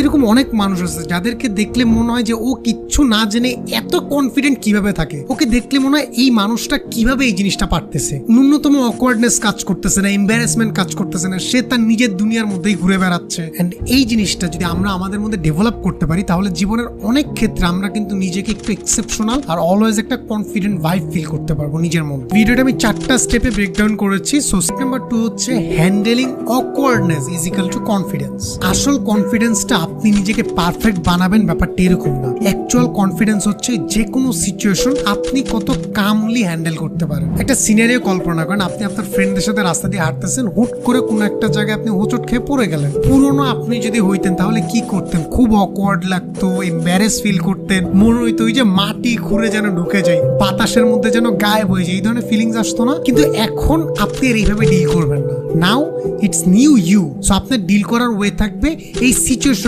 এরকম অনেক মানুষ আছে যাদেরকে দেখলে মনে হয় যে ও কিচ্ছু না জেনে এত কনফিডেন্ট কীভাবে থাকে। ওকে দেখলে মনে হয় এই মানুষটা কীভাবে এই জিনিসটা পারতেছে। ন্যূনতম অকওয়ার্ডনেস কাজ করতেছে না এম্বারাসমেন্ট কাজ করতেছে না, সে তার নিজের দুনিয়ার মধ্যেই ঘুরে বেড়াচ্ছে। এন্ড এই জিনিসটা যদি আমরা আমাদের মধ্যে ডেভেলপ করতে পারি, তাহলে জীবনের অনেক ক্ষেত্রে আমরা কিন্তু নিজেকে একটু এক্সেপশনাল আর অলওয়েজ একটা কনফিডেন্ট ভাইব ফিল করতে পারব নিজের মধ্যে। ভিডিওটা আমি চারটা স্টেপে ব্রেকডাউন করেছি। সো স্টেপ নাম্বার টু হচ্ছে handling awkwardness is equal to confidence আসল কনফিডেন্সটা আপনি নিজেকে পারফেক্ট বানাবেন ব্যাপারটা এরকম না। অ্যাকচুয়াল কনফিডেন্স হচ্ছে যে কোনো সিচুয়েশন আপনি কত কামলি হ্যান্ডেল করতে পারেন। একটা সিনারিও কল্পনা করেন, আপনি আপনার ফ্রেন্ডদের সাথে রাস্তা দিয়ে হাঁটতেছেন, হুট করে কোনো একটা জায়গায় আপনি হোঁচট খেয়ে পড়ে গেলেন। পুরনো আপনি যদি হইতেন, তাহলে কি করতেন? খুব অকওয়ার্ড লাগতো এম্বারেস ফিল করতেন। মনে হইতো ওই যে মাটি খুঁড়ে যেন ঢুকে যায়, বাতাসের মধ্যে যেন গায়েব হয়ে যায়, এই ধরনের ফিলিংস আসতো না। কিন্তু এখন আপনি আর এইভাবে ডিল করবেন না। Now it's new you so আপনার ডিল করার ওয়ে থাকবে, এই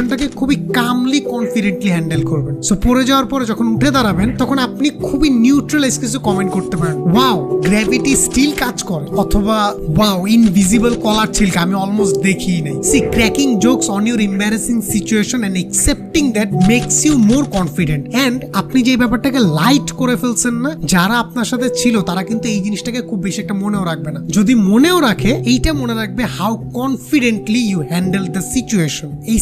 সিচুয়েশনটাকে খুবই কামলি কনফিডেন্টলি হ্যান্ডেল করবেন। সো পড়ে যাওয়ার পরে যখন উঠে দাঁড়াবেন, তখন আপনি খুবই নিউট্রালাইজ কিছু কমেন্ট করতে পারেন। ওয়াও গ্র্যাভিটি স্টিল কাজ করে। অথবা ওয়াও ইনভিজিবল কলার ছিলকা আমি অলমোস্ট দেখি নাই। See cracking jokes on your embarrassing situation and accepting that makes you more confident and আপনি যে ব্যাপারটাকে লাইট করে ফেলছেন না, যারা আপনার সাথে ছিল, তারা কিন্তু এই জিনিসটাকে খুব বেশি একটা মনেও রাখবে না। যদি মনেও রাখে, এইটা মনে রাখবে how confidently you handle the situation এই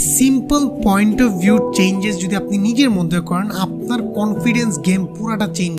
simple point of view changes যদি আপনি নিজের মধ্যে করেন, আপনার কনফিডেন্স গেম পুরাটা চেঞ্জ